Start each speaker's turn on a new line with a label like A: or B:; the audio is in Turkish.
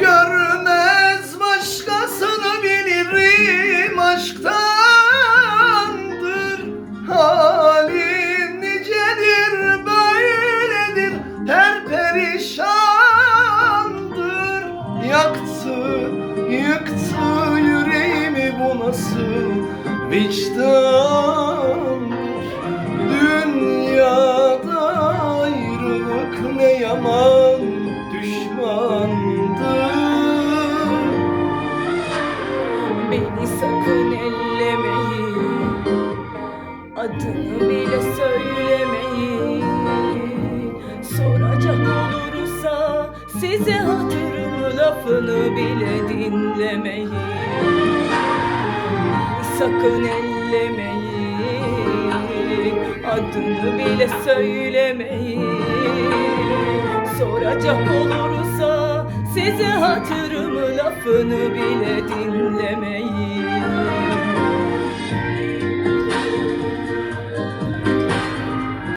A: görmez başkasını bilirim aşktandır. Halin nicedir
B: böyledir her perişandır. Yaktı yıktı yüreğimi bu nasıl vicdan? Sakın ellemeyin. Adını bile söylemeyin. Soracak olursa Size hatırımı lafını bile dinlemeyin. Sakın ellemeyin. Adını bile söylemeyin. Soracak olursa Size hatırımı lafını bile dinlemeyin